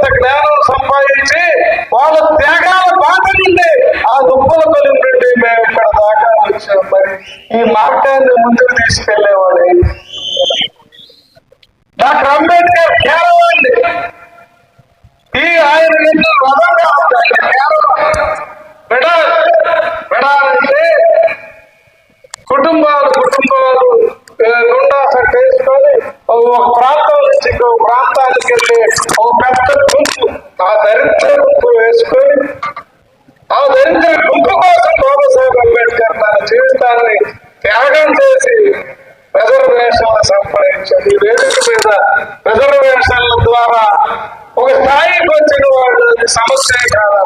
కొంత జ్ఞానం సంపాదించి వాళ్ళ త్యాగాల బాధ నుండి ఆ దుబ్బల కొలి నుండి మేము ఇక్కడ దాకా వచ్చాం. మరి ఈ మార్గాన్ని ముందుకు తీసుకెళ్ళేవాడు డాక్టర్ అంబేద్కర్ కేరళ అండి ఈ ఆయన నిన్ను రథంగా ఉంది ఆయన కేవలం విడాలి విడాలంటే కుటుంబాలు కుటుంబాలు ఆ, గుండా సెట్ వేసుకొని ఒక ప్రాంతం నుంచి ఇంకో ప్రాంతానికి వెళ్ళి ఒక పెద్ద గుంపు ఆ దరిద్ర గుంపు వేసుకొని ఆ దరిద్ర గుంపు కోసం బాబాసాహెబ్ అంబేద్కర్ తన జీవితాన్ని త్యాగం చేసి రిజర్వేషన్లు సంపాదించాడు. ఈ వేదిక మీద రిజర్వేషన్ల ద్వారా ఒక స్థాయికి వచ్చిన వాడు అది సమస్య కాదు.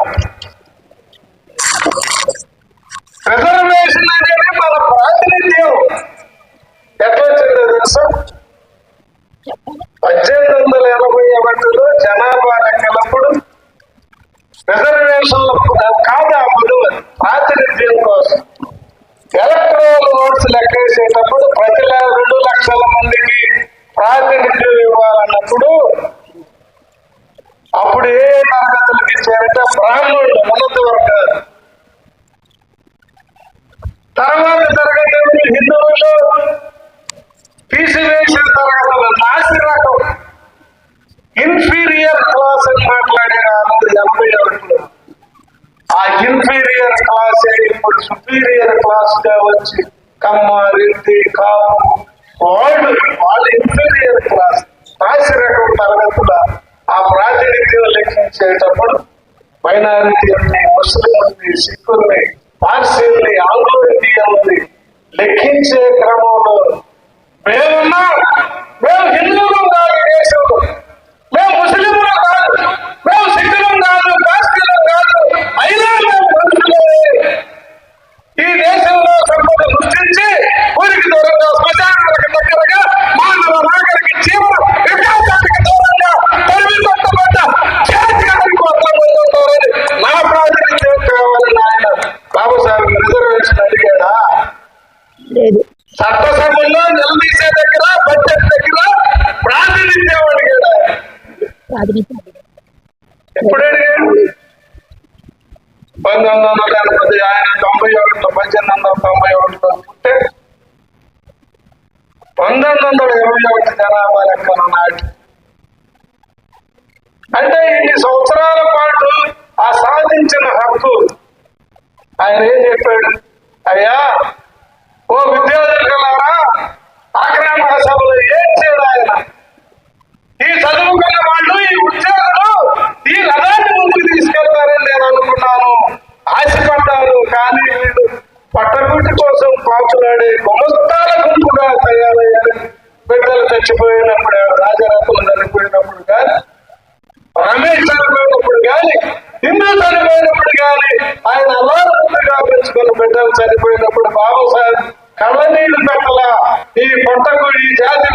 రిజర్వేషన్ అనేది మన ప్రాతినిధ్యం. ఎట్లా వచ్చిందో తెలుసా? పద్దెనిమిది వందల ఎనభై ఒకటిలో జనాభా లెక్కలప్పుడు రిజర్వేషన్ల కాదు ఆ పదువు ప్రాతినిధ్యం కోసం. ఎలక్ట్రల్ ఓట్స్ లెక్కేసేటప్పుడు ప్రతి రెండు లక్షల మందికి ప్రాతినిధ్యం ఇవ్వాలన్నప్పుడు అప్పుడు ఏ ఏ తరగతులకు ఇచ్చారంటే బ్రాహ్మణులు ఉన్నత వర్గాలు. తర్వాత తరగతి హిందువులు తీసివేసిన ఇన్ఫీరియర్ క్లాస్ అని మాట్లాడారు ఆ రోజు ఎనభై ఒకటిలో ఆ ఇన్ఫీరియర్ క్లాస్ ఇప్పుడు సుపీరియర్ క్లాస్గా వచ్చి కమ్మ రెడ్డి కాపు వాళ్ళు వాళ్ళు ఇన్ఫీరియర్ క్లాస్ నాసి తరగతుల ఆ ప్రాతినిధ్యం లెక్కించేటప్పుడు మైనారిటీని ముస్లింని సిక్కుల్ని పార్సీల్ని ఆంగ్లో ఇండియన్ని లెక్కించే క్రమంలో మేమున్నా. మేము హిందువులు కాదు దేశంలో. మేము ముస్లింలు కాదు మేము సిక్కులం కాదు కాస్తీలం అంటే தேர்தல்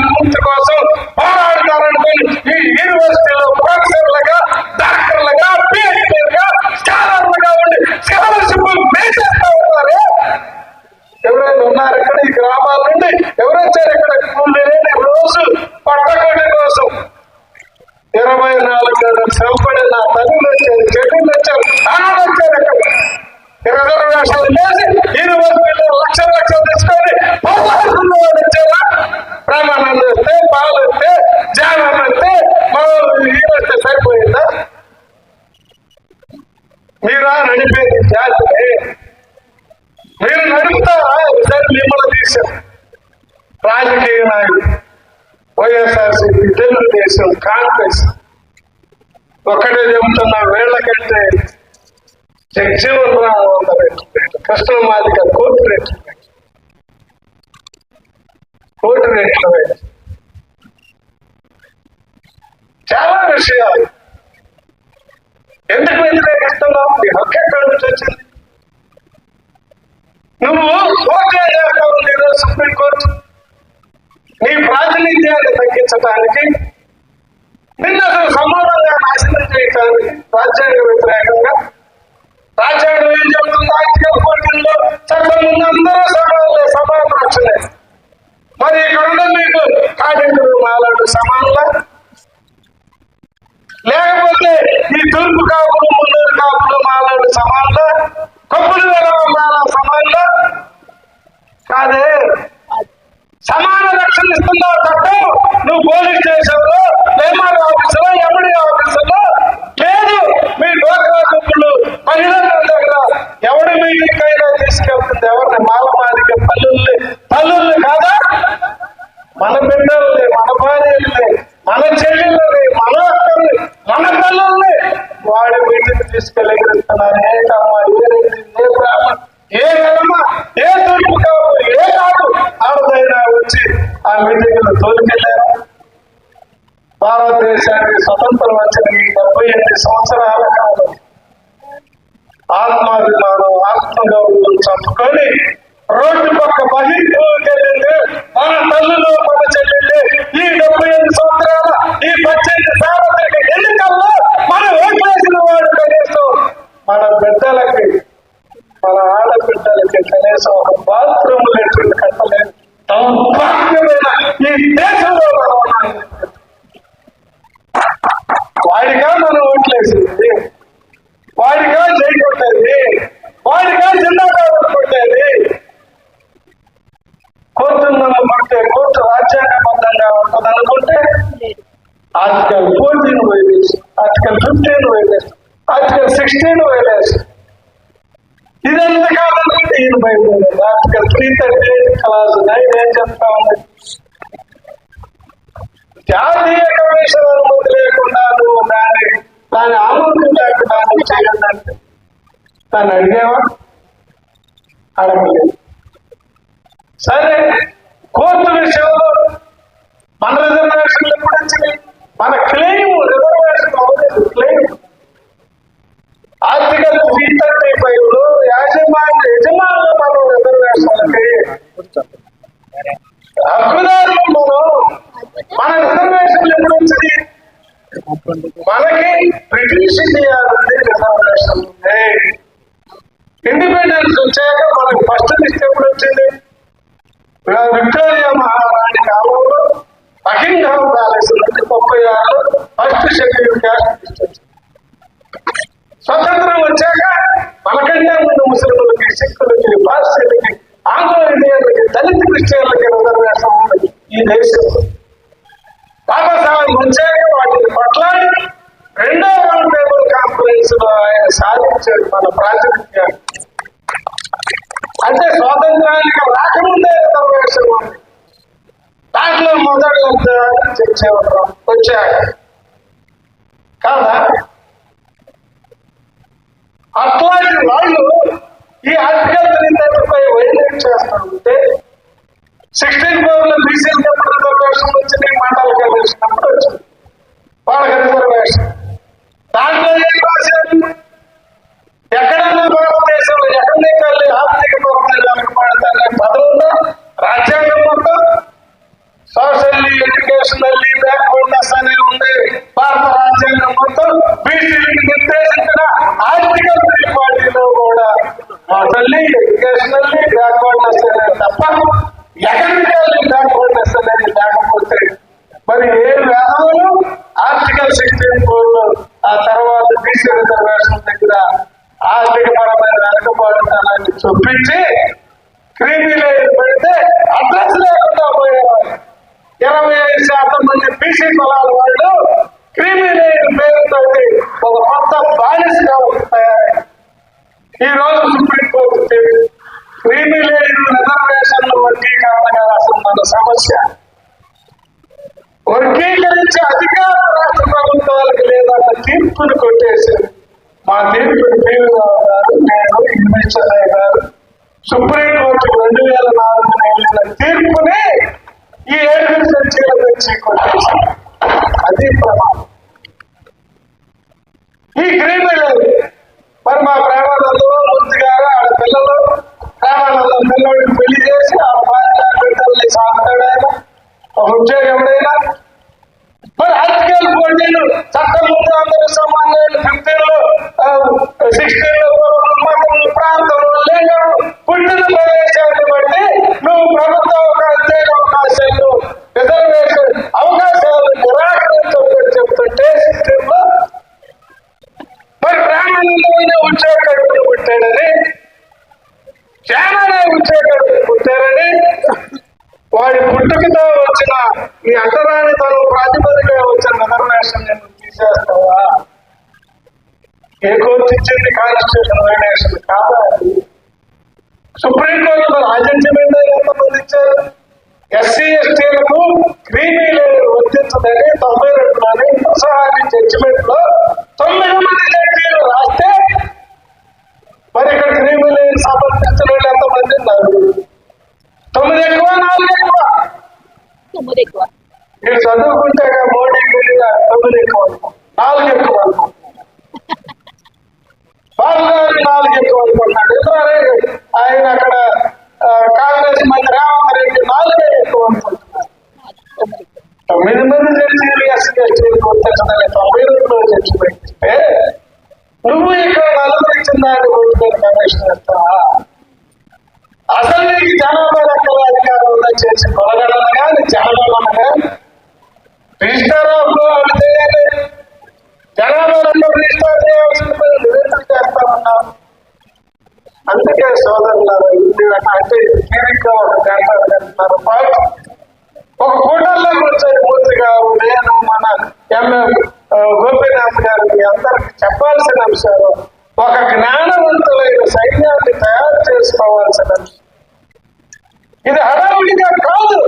ఒకసారి దేశం రాజకీయ నాయకుడు వైఎస్ఆర్సీపీ తెలుగుదేశం కాంగ్రెస్. ఒక్కటే చెబుతున్నా వీళ్ళకంటే జగజీవన్ రామ్ వంద రెట్లు కృష్ణమాదిక కోటి రెట్లు. కోటి రెట్లు చాలా విషయాలు. ఎందుకు వ్యతిరేకిస్తున్నావు నీ హక్కు ఎక్కడి నుంచి వచ్చింది? నువ్వు కోర్టు సుప్రీంకోర్టు నీ ప్రాతినిధ్యాన్ని తగ్గించడానికి నిన్న అసలు సమానంగా నాశనం చేయడానికి రాజ్యాంగ వ్యతిరేకంగా రాజ్యాంగం ఏం చెబుతుంది? ఆర్టికల్ ఫోర్టీన్లో చట్టం ముందు అందరూ సమానులే సమాన రక్షణే మరి ఇక్కడ మీకు కార్మికులు నాలుగు సమానులా? లేకపోతే ఈ తూర్పు కాపులు ముందు కాపులు మాలాడు సమానంగా కొప్పులు వేల కాదే. సమాన రక్షణ ఇస్తుందో చట్టం నువ్వు పోలీస్ స్టేషన్లో ఎంఆర్ ఆఫీసులో ఎండి ఆఫీసులో లేదు. మీ డోక్రా గుంపులు మహిళల దగ్గర ఎవడి మీ అయినా తీసుకెళ్తుంది? ఎవరిని? మాలమాదిక పల్లుల్ని పల్లుల్ని కాదా? మన బిడ్డల్ని మన భార్యల్ని మన చెల్లెల్ని మన అక్కల్ని మన పిల్లల్ని వాడి వీటికి తీసుకెళ్ళగలుగుతున్నారు ఏంటమ్మా ఏ కమ్మ ఏ రెడ్డి ఏ బ్రాహ్మణ ఏ కలమ ఏ తూర్పు కాపు ఏ కాదు ఆడదైనా వచ్చి ఆ మీటింగ్లో తోలుకెళ్ళారు సంవత్సరాలు స్వతంత్రం వచ్చిన ఈ డెబ్బై ఎనిమిది సంవత్సరాల కాలం. ఆత్మాభిమానం ఆత్మగౌరవం చంపుకొని రోడ్డు పక్క బహిర్భూమికెళ్ళింది మన తల్లులు మన చెల్లెళ్ళు ఈ డెబ్బై ఎనిమిది సంవత్సరాల ఈ పద్దెనిమిది సార్వత్రిక ఎన్నికల్లో మన ఓట్లేసిన వాడు కనీసం మన బిడ్డలకి మన ఆడబిడ్డలకి కనీసం ఒక బాత్రూమ్ లేకుండా కట్టలేదు దౌర్భాగ్యమైన ఈ దేశంలో మనం ఉన్నాం. వాడిగా మనం ఓట్లేసింది వాడిగా చేయకొట్టేది వాడిగా జెండా కొట్టేది కోర్టును నమ్ముకుంటే కోర్టు రాజ్యాంగబద్ధంగా ఉంటుంది అనుకుంటే లేదు article fourteen violates article fifteen violates article sixteen violates ఇదంతా కావాలంటే ఈయన బయలుదేరారు article three thirty eight clause nine ఏం చెప్తా ఉంది జాతీయ కమిషన్ అనుమతి లేకుండా నువ్వు దాన్ని దాని ఆమోదం లేకుండా నువ్వు చేయాలంటే దాన్ని అడిగావా అడగలేదు సరే కోర్టు విషయంలో మన రిజర్వేషన్లు ఎప్పుడు మన క్లెయిమ్ రిజర్వేషన్ అవ్వలేదు క్లెయిమ్ ఆర్టికల్ త్రీ థర్టీ ఫైవ్లో యాజమాన్య యజమానులు మనం రిజర్వేషన్లకి హక్కుదారులు మనం మన రిజర్వేషన్లు ఎప్పుడు వచ్చింది మనకి బ్రిటిష్ ఇండియా నుండి రిజర్వేషన్ ఉంది ఇండిపెండెన్స్ వచ్చాక మనకు ఫస్ట్ లిస్ట్ ఎప్పుడు వచ్చింది? విక్టోరియా మహారాణి కాలంలో బకింగ్హామ్ ప్యాలెస్ నుండి ముప్పై ఆరులో ఫస్ట్ షెడ్యూల్ క్యాస్ట్ లిస్ట్ వచ్చింది. స్వతంత్రం వచ్చాక మనకంటే ముందు ముస్లింలకి సిక్కులకి పార్సీలకి ఆంగ్లో ఇండియన్లకి దళిత క్రిస్టియన్లకి రిజర్వేషన్ ఉంది ఈ దేశం. బాబాసాహెబ్ వచ్చాక వాటిని పట్ల రెండో వరల్డ్ టేబుల్ కాన్ఫరెన్స్లో ఆయన సాధించాడు మన ప్రాతినిధ్యాన్ని అంటే స్వాతంత్రానికి రాకముందే రిజర్వేషన్ ఉంది దాంట్లో మొదటి చర్చ వచ్చాక కాదా? అట్లాంటి వాళ్ళు ఈ article three thirty five violate చేస్తా ఉంటే సిక్స్టీన్ ఫోర్లో బీసీలకు ఎప్పుడు రిజర్వేషన్ వచ్చింది మండల కమిషన్ వచ్చింది. ఇరవై ఐదు శాతం మంది బీసీ కులాల వాళ్ళు క్రిమినేట్ పేరుతో ఒక కొత్త బానిసగా తయారయ్యారు. ఈ రోజు సుప్రీంకోర్టు తీర్పు క్రీమీ రిజర్వేషన్ల వర్గీకరణ కాదు అసలు మన సమస్య వర్గీకరించే అధికార రాష్ట్ర ప్రభుత్వాలకు లేదన్న తీర్పును కొట్టేశారు మా తీర్పుని పీవీరావు గారు నేను ఇన్వెస్టర్ గారు. సుప్రీంకోర్టు రెండు వేల నాలుగు వెళ్ళిన తీర్పుని ఈ ఏడు సంచీల నుంచి కొట్టేశారు అది ప్రమాదం. ఈ క్రీడలు మరి మా ప్రేమానందం మూర్తి గారు ఆడ పిల్లలు ప్రేమానందం పిల్లడికి పెళ్ళి చేసి ఆ భార్య బిడ్డల్ని సాగుతాడైనా ఒక ఉద్యోగం ఎవడైనా మరి ఆర్టికల్ పోటీలు చట్టం ముందు అందరూ సమాన్యాలు ఫిఫ్టీన్లో సిక్స్టీన్లో మతం ప్రాంతం పుట్టిన ప్రదేశాన్ని బట్టి నువ్వు ప్రభుత్వం మరి బ్రాహ్మణులైన ఉంచేకడుగులు పుట్టాడని? పుట్టారని? వాడి పుట్టుకతో వచ్చిన నీ అంటరానితనం ప్రాతిపదిక వచ్చిన రిజర్వేషన్ నేను తీసేస్తావా? ఏ కోర్టు ఇచ్చింది కాన్స్టిట్యూషన్ వైనేషన్ కాదా సుప్రీంకోర్టు రాజ్యం ఎంతమంది ఇచ్చారు ఎస్సీ ఎస్టీలకు క్రీమీ వర్తించదని తొంభై రెండులోని ఉపసహారి జడ్జిమెంట్లో తొమ్మిది మంది జడ్జీలు రాస్తే మరి ఇక్కడ క్రీమీ లేయర్ సమర్పించిన వాళ్ళు ఎంతమంది ఉన్నారు? తొమ్మిది ఎక్కువ నాలుగు ఎక్కువ? తొమ్మిది ఎక్కువ. మీరు చదువుకుంటే మోడీ గుడిగా తొమ్మిది ఎక్కువ. నాలుగు ఎక్కువ. బాబు గారు నాలుగు ఎక్కువ అనుకున్నాడు ఎందుకంటే ఆయన అక్కడ కాంగ్రెస్ మంత్రి రేవంత్ రెడ్డి నాలుగే ఎక్కువ అనుకుంటున్నారు తొమ్మిది ఎక్కువ తొమ్మిది మంది జడ్జీలు ఎస్సీ ఎస్టీలు గుర్తించదని తొంభై రెండులో జడ్జి పెట్టిస్తే నువ్వు ఇక్కడ నలుగురు ఇచ్చిన దాన్ని ఓటు కమిషన్ ఇస్తావా అసలు నీకు జనాభా లెక్కల అధికారం ఉందా చేసి కొలగడను కానీ జనాభా కానీ రిజిస్టర్ ఆఫ్లో అవి చేయాలి జనాభా నంబర్ రిజిస్టర్ చేయాల్సిన పని నువ్వెందుకు చేస్తా ఉన్నావు అందుకే సోదరులారా ఇది ఒక అంటే తీరిగ్గా ఒక గంట గంటన్నర పాటు ఒక ఫోటోల్లో కూర్చొని మూర్తి గారు నేను మన ఎంఎం గోపీనాథ్ గారు మీ అందరికి చెప్పాల్సిన అంశాలు ఒక జ్ఞానవంతులైన సైన్యాన్ని తయారు చేసుకోవాల్సిన అంశం ఇది హడావుడిగా కాదు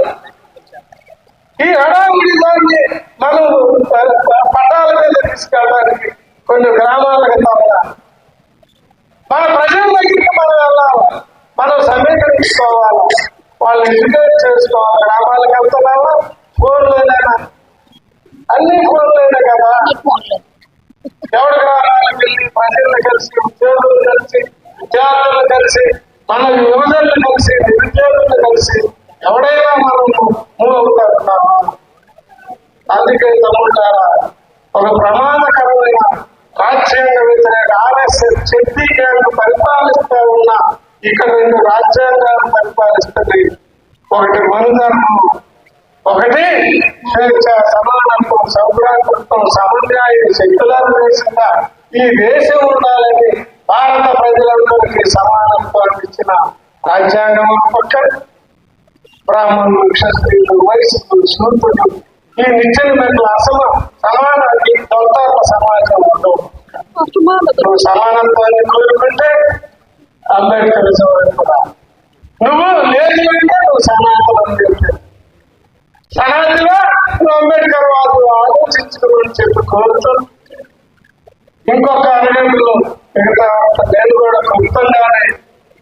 ఈ హడావుడి దాన్ని మనం ప- ప- పట్టాల మీద తీసుకెళ్ళడానికి కొన్ని గ్రామాలకు తప్ప మన ప్రజల దగ్గరికి మనం వెళ్ళాలి మనం సమీకరించుకోవాలి వాళ్ళు ఎడ్యుకేట్ చేసుకోవాలి గ్రామాలకు వెళ్తున్నావా ఫోన్లోనైనా అన్ని ఫోన్లోనే కదా అన్ని ఫోన్లు ఎవరి గ్రామాలకు వెళ్ళి ప్రజలను కలిసి ఉద్యోగులు కలిసి విద్యార్థులు కలిసి మన యువజనులు కలిసి నిరుద్యోగులు కలిసి ఎవడైనా మనం మూవ్ అందుకే తమ్ముంటారా ఒక ప్రమాదకరమైన రాజ్యాంగ వ్యతిరేక ఆర్ఎస్ఎస్ ఛత్తీస్గఢ్ పరిపాలిస్తూ ఉన్న ఇక్కడ రెండు రాజ్యాంగాలు పరిపాలిస్తుంది. ఒకటి మనుధర్మం ఒకటి స్వేచ్ఛ సమానత్వం సౌభ్రాతృత్వం సమన్యాయం సెక్యులరైజేషన్ ఈ దేశం ఉండాలని భారత ప్రజలందరికీ సమానత్వాన్ని ఇచ్చిన రాజ్యాంగం పక్క బ్రాహ్మణులు క్షత్రియులు వైశ్యులు శూద్రులు ఈ నిత్యం మెట్ల అసలు సమాన ఈ సమాజం ఉండవు నువ్వు సమానత్వాన్ని కోరుకుంటే అంబేద్కర్ కూడా. నువ్వు లేదు అంటే నువ్వు సనాతనం లేదు సనాతిలో నువ్వు అంబేద్కర్ వాళ్ళు ఆలోచించుకోమని చెప్పి కోరుతున్నావు ఇంకొక అరగంటలో మిగతా నేను కూడా క్లుప్తంగానే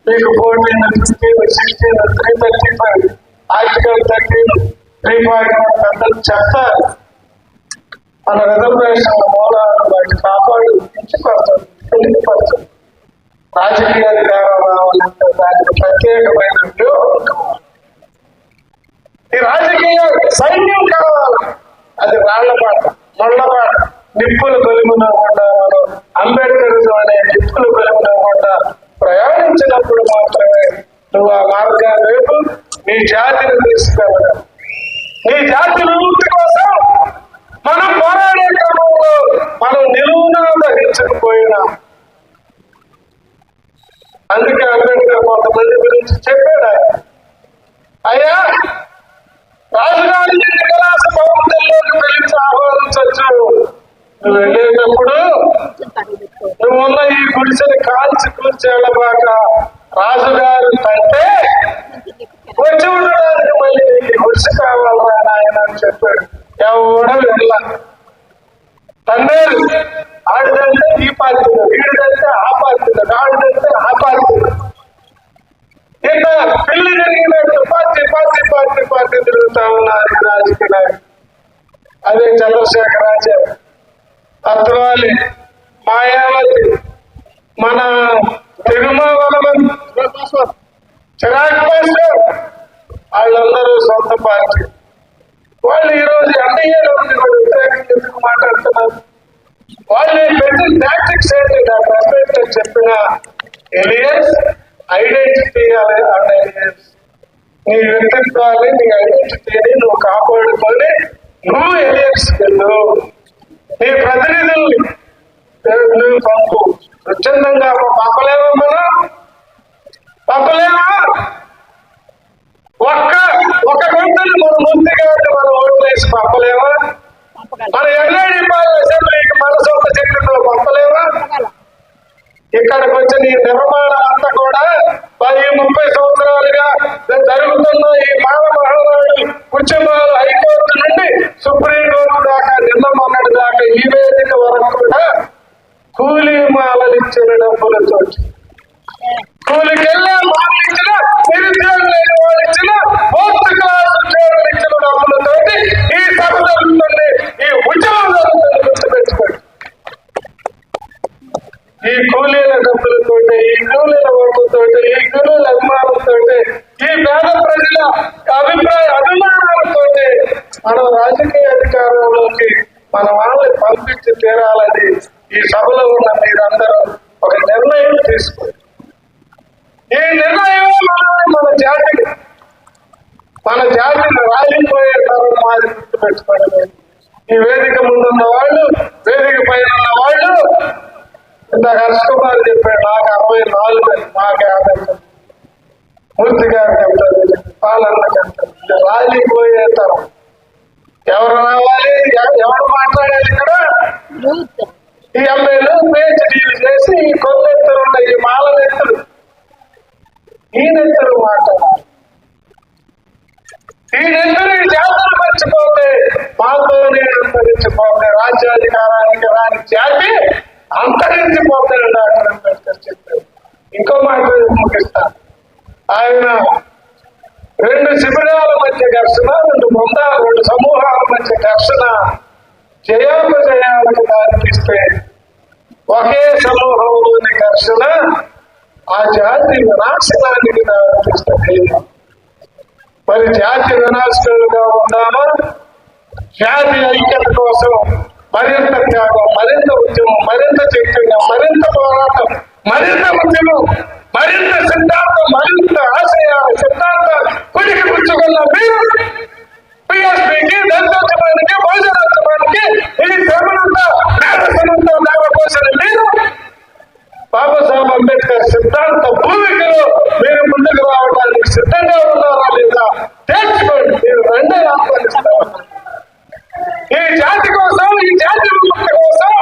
మీకు fourteen sixteen sixteen three thirty five article thirteen three point పెద్దలు చెప్తారు మన రిజర్వేషన్ మూలాలను వాటి కాపాడు పెంచుకోవచ్చు రాజకీయ అధికారం రావాలంటే దానికి ప్రత్యేకమైన వ్యూహం ఈ రాజకీయ సైన్యం కావాలి. అది రాళ్ళపాట ముళ్ళపాట నిప్పుల కొలిమిన కూడా మనం అంబేద్కర్ అనే నిప్పుల కొలిమిన కూడా ప్రయాణించినప్పుడు మాత్రమే నువ్వు ఆ మార్గాన్ని రేపు నీ జాతిని తీసుకెళ్ళగలవు నీ జాతి విముక్తి కోసం మనం పోరాడే క్రమంలో మనం నిలువునా దహించకపోయినా అందుకే అంబేద్కర్ కొంతమంది గురించి చెప్పాడు ఆయన. అయ్యా రాజుగారి విలాస భవంతుల్లోకి పిలిచి ఆహ్వానించచ్చు నువ్వు వెళ్ళేటప్పుడు నువ్వు ఉన్న ఈ గుడిసెని కాల్చి కూర్చి వెళ్ళబాక రాజుగారు కంటే వచ్చి ఉండడానికి మళ్ళీ నీకు ఈ గుడిసె కావాలరా నాయన అని చెప్పాడు ఎవడ వెళ్ళ తండ్రి ఆడిదంటే ఈ పార్టీలో వీడిదంటే ఆ పార్టీలో ఆడిదంటే ఆ పార్టీలో ఇట్లా పెళ్ళి జరిగినట్టు పార్టీ పార్టీ పార్టీ తిరుగుతా ఉన్నారు ఈ రాజకీయ నాయకులు. అదే చంద్రశేఖర్ రాజా. అద్వాలి మాయావతి మన తిరుమల చిరాగ్ పాస్టర్ వాళ్ళందరూ సొంత పార్టీ. వాళ్ళు ఈరోజు ఎన్ఐఏలో వ్యతిరేకంగా ఎందుకు మాట్లాడుతున్నారు? వాళ్ళు పెట్టిన టాక్టిక్స్ ఏంటి? నా ప్రశ్న చెప్పిన ఎలియన్స్ ఐడెంటిటీ అనే ఎలియన్స్ నీ వ్యక్తిత్వాన్ని నీ ఐడెంటిటీని నువ్వు కాపాడుకొని నువ్వు ఎలియన్స్ వెళ్ళు నీ ప్రతినిధుల్ని నువ్వు పంపు. స్వచ్ఛందంగా పంపలేమా మనం పంపలేమా ఒక్క ఒక గంటలు మన ముందుగా మనం ఓట్లు వేసి పంపలేమా మన ఎల్ఐడి అసెంబ్లీకి మన ఈ నిర్మాణం అంతా కూడా పది ముప్పై సంవత్సరాలుగా జరుగుతున్న ఈ మానవ మహానాడు ఉద్యమాలు హైకోర్టు నుండి సుప్రీంకోర్టు దాకా నిన్న మొన్నటి దాకా ఈ వేదిక వరకు కూడా కూలీ మాలలు ఇచ్చిన డబ్బులతో కూలికి వెళ్ళే మాలలు ఇచ్చిన నిరుద్యోగులు లేని వాళ్ళు ఇచ్చిన ఫోర్త్ క్లాస్ ఉద్యోగులు ఇచ్చిన డబ్బులతో ఈ సభ జరుగుతుంది ఈ ఉద్యమం జరుగుతుంది గుర్తుపెట్టుకోండి ఈ కూలీల డబ్బులతో ఈ కూలీల ఓట్లతోటి ఈ కూలీల అభిమానంతో ఈ పేద ప్రజల అభిప్రాయ అభిమానాలతో మనం రాజకీయ అధికారంలోకి మన వాళ్ళని పంపించి తీరాలని ఈ సభలో ఉన్న మీరందరూ ఒక నిర్ణయం తీసుకోండి. ఈ నిర్ణయం మనల్ని మన జాతికి మన జాతిని రాలిపోయే తరం మాది గుర్తుపెట్టుకోండి. ఈ వేదిక ముందున్న వాళ్ళు వేదిక పైన ఉన్న వాళ్ళు ఇందాక హర్ష కుమార్ చెప్పాడు నాకు అరవై నాలుగు అని నాకు యాభై మూర్తి గారు చెప్తారు పాలన్న చెప్తారు. రాలిపోయే తరం ఎవరు రావాలి? మరి జాతి వినాశకులుగా ఉందామా జాతి ఐక్యత కోసం మరింత త్యాగం మరింత ఉద్యమం మరింత చైతన్యం మరింత పోరాటం మరింత ఉద్యమం మరింత సిద్ధాంతం మరింత ఆశయాలు సిద్ధాంతం కుడికి పుచ్చుకున్న మీరు పిఎస్పీకి దళితోద్యమానికి బహుజనోద్యమానికి ఈ శ్రమనంతా మేధసనంతా లేకపోసిన మీరు బాబాసాహెబ్ అంబేద్కర్ సిద్ధాంత భూమికలో మీరు ముందుకు రావడానికి సిద్ధంగా ఉన్నారా లేదా తేల్చుకోండి మీరు రెండే ఆహ్వానిస్తా ఈ జాతి కోసం ఈ జాతి విముక్తి కోసం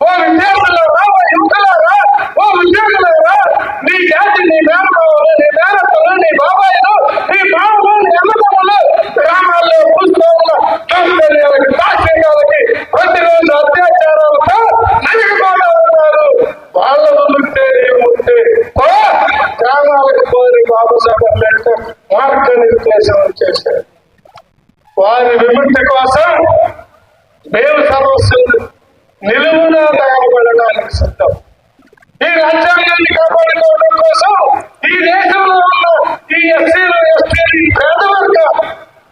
ఓ విద్యార్థులారా ఓ యువకులారా ఓ ఉద్యోగులారా నీ జాతి నీ మేనమావలు నీ మేనత్తలు నీ బాబాయిలు నీ మామలు నీ అన్నదమ్ములు గ్రామాల్లో పుస్తకాల సౌకర్యాలకి దాక్షిణ్యాలకి ప్రతిరోజు అత్యాచారాలతో నలిగిపోతా ఉన్నారు వాళ్ళ ముందుంటే ముందే ఓ గ్రామాలకు పోయి బాబాసాహెబ్ అంబేద్కర్ మార్గనిర్దేశం చేశారు వారి విముక్తి కోసం మేము సర్వస్వం నిలువున తగలబడడానికి సిద్ధం ఈ రాజ్యాంగాన్ని కాపాడుకోవడం కోసం ఈ దేశంలో ఉన్న ఈ ఎస్సీలు ఎస్టీలు ఈ పేదవర్గ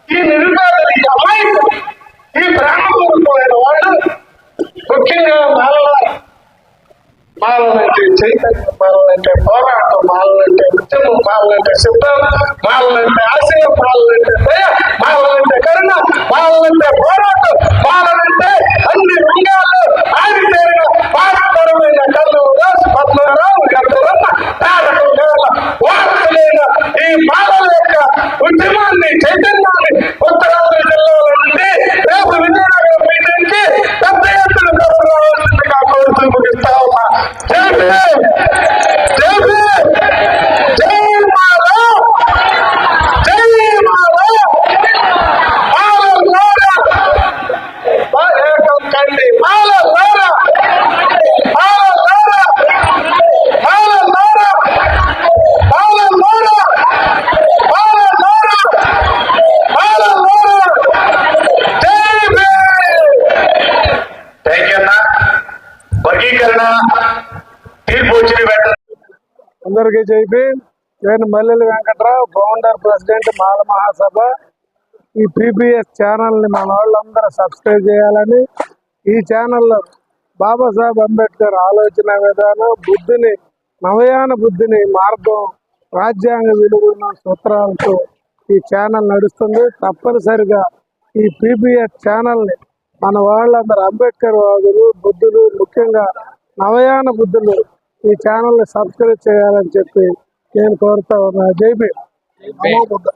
ఈ నిరుపేదలు ఈ అమాయకులు ఈ బ్రాహ్మణులైన వాళ్ళు ముఖ్యంగా మాలల మాలలంటే చైతన్యం మాలలంటే పోరాటం మాలలంటే ఉద్యమం మాలలంటే సిద్ధం మాలలంటే ఆశయం మాలలంటే దయ మాలలంటే కరుణ మాలలంటే పోరాటం మాలలంటే అన్ని రంగాల్లో ఆరితేరిన పాత్రమైన కళ్ళు దాసు పద్మనారావు గద్దరన్న తారకం గల వార్తలైన ఈ మాలల యొక్క ఉద్యమాన్ని చైతన్యాన్ని ఉత్తరాంధ్ర జిల్లాల నుండి రేపు విజయనగరం మీటింగ్కి పెద్ద ఎత్తున తరలిరావాల్సిందిగా కోరుతూ ముగిస్తా ఉన్నా జై భీమ్! జై భీమ్! జై మాల! జై మాల! మాలల్లారా! మా ఏకం కండి మాలల్లారా! మాలల్లారా! మాలల్లారా! మాలల్లారా! మాలల్లారా! మాలల్లారా! జై భీమ్! థ్యాంక్ యూ అన్న వర్గీకరణ తీర్పు వచ్చిన వెంటనే అందరికీ చెప్పి నేను మల్లెల వెంకట్రావు ఫౌండర్ ప్రెసిడెంట్ మాల మహాసభ ఈ పీపీఎస్ ఛానల్ని మన వాళ్ళందరూ సబ్స్క్రైబ్ చేయాలని ఈ ఛానల్లో బాబాసాహెబ్ అంబేద్కర్ ఆలోచన విధానం బుద్ధిని నవయాన బుద్ధిని మార్గం రాజ్యాంగ విలువలను సూత్రాలతో ఈ ఛానల్ నడుస్తుంది. తప్పనిసరిగా ఈ పీపీఎస్ ఛానల్ని మన వాళ్ళందరూ అంబేద్కర్ వాదులు బుద్ధులు ముఖ్యంగా నవయాన బుద్ధులు ఈ ఛానల్ని సబ్స్క్రైబ్ చేయాలని చెప్పి నేను కోరుతా ఉన్నా. జై భీమ్. నమో బుద్ధ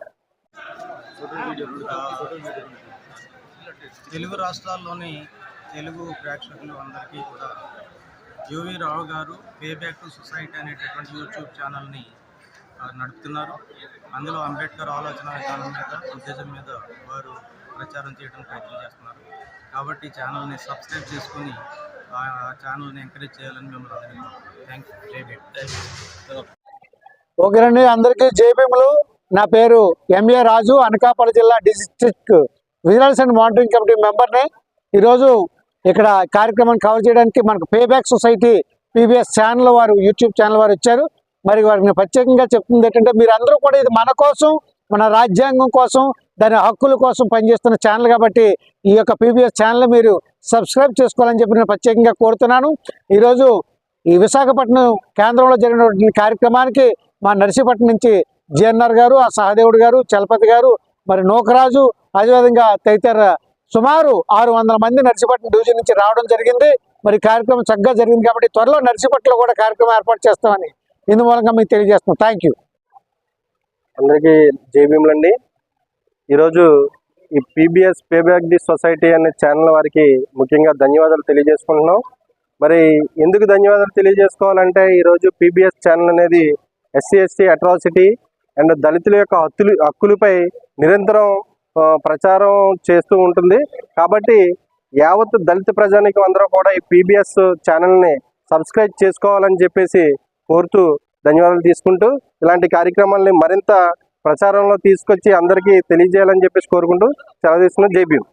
తెలుగు రాష్ట్రాల్లోని తెలుగు ప్రేక్షకులు అందరికీ కూడా UV Rao garu pay back to society అనేటటువంటి యూట్యూబ్ ఛానల్ని నడుపుతున్నారు. అందులో అంబేద్కర్ ఆలోచన విధానం మీద ఉద్దేశం మీద వారు ప్రచారం చేయడానికి ప్రయత్నం చేస్తున్నారు. కాబట్టి ఛానల్ని సబ్స్క్రైబ్ చేసుకొని ఆ ఛానల్ని ఎంకరేజ్ చేయాలని మిమ్మల్ని థ్యాంక్ యూ జై భీమ్ ఓకేనండి అందరికీ జేబీములు నా పేరు ఎంఏ రాజు అనకాపల్లి జిల్లా district vigilance and monitoring committee మెంబర్ని. ఈరోజు ఇక్కడ కార్యక్రమాన్ని కవర్ చేయడానికి మనకు పేబ్యాక్ సొసైటీ పీబీఎస్ ఛానల్ వారు యూట్యూబ్ ఛానల్ వారు ఇచ్చారు మరి వారిని ప్రత్యేకంగా చెప్తుంది ఏంటంటే మీరందరూ కూడా ఇది మన కోసం మన రాజ్యాంగం కోసం దాని హక్కుల కోసం పనిచేస్తున్న ఛానల్ కాబట్టి ఈ యొక్క పీబీఎస్ ఛానల్ మీరు సబ్స్క్రైబ్ చేసుకోవాలని చెప్పి నేను ప్రత్యేకంగా కోరుతున్నాను. ఈరోజు ఈ విశాఖపట్నం కేంద్రంలో జరిగినటువంటి కార్యక్రమానికి మా నర్సీపట్నం నుంచి జిఎన్ఆర్ గారు ఆ సహదేవుడు గారు చలపతి గారు మరి నూకరాజు అదేవిధంగా తదితర సుమారు ఆరు వందల మంది నర్సీపట్నం డివిజన్ నుంచి రావడం జరిగింది. మరి కార్యక్రమం చక్కగా జరిగింది కాబట్టి త్వరలో నర్సీపట్నంలో కూడా కార్యక్రమం ఏర్పాటు చేస్తామని ఇందు మూలంగా మీకు తెలియజేస్తున్నాం. థ్యాంక్ యూ అందరికీ జేబీఎంలండి ఈరోజు ఈ పీబీఎస్ పేబ్యాక్ ది సొసైటీ అనే ఛానల్ వారికి ముఖ్యంగా ధన్యవాదాలు తెలియజేసుకుంటున్నాం. మరి ఎందుకు ధన్యవాదాలు తెలియజేసుకోవాలంటే ఈరోజు పీబీఎస్ ఛానల్ అనేది ఎస్సీ ఎస్టీ అట్రాసిటీ అండ్ దళితుల యొక్క హక్కులు హక్కులపై నిరంతరం ప్రచారం చేస్తూ ఉంటుంది. కాబట్టి యావత్ దళిత ప్రజానికి అందరూ కూడా ఈ పీబీఎస్ ఛానల్ని సబ్స్క్రైబ్ చేసుకోవాలని చెప్పేసి కోరుతూ ధన్యవాదాలు తీసుకుంటూ ఇలాంటి కార్యక్రమాల్ని మరింత ప్రచారంలో తీసుకొచ్చి అందరికీ తెలియజేయాలని చెప్పేసి కోరుకుంటూ సెలవు తీసుకున్న జై భీమ్.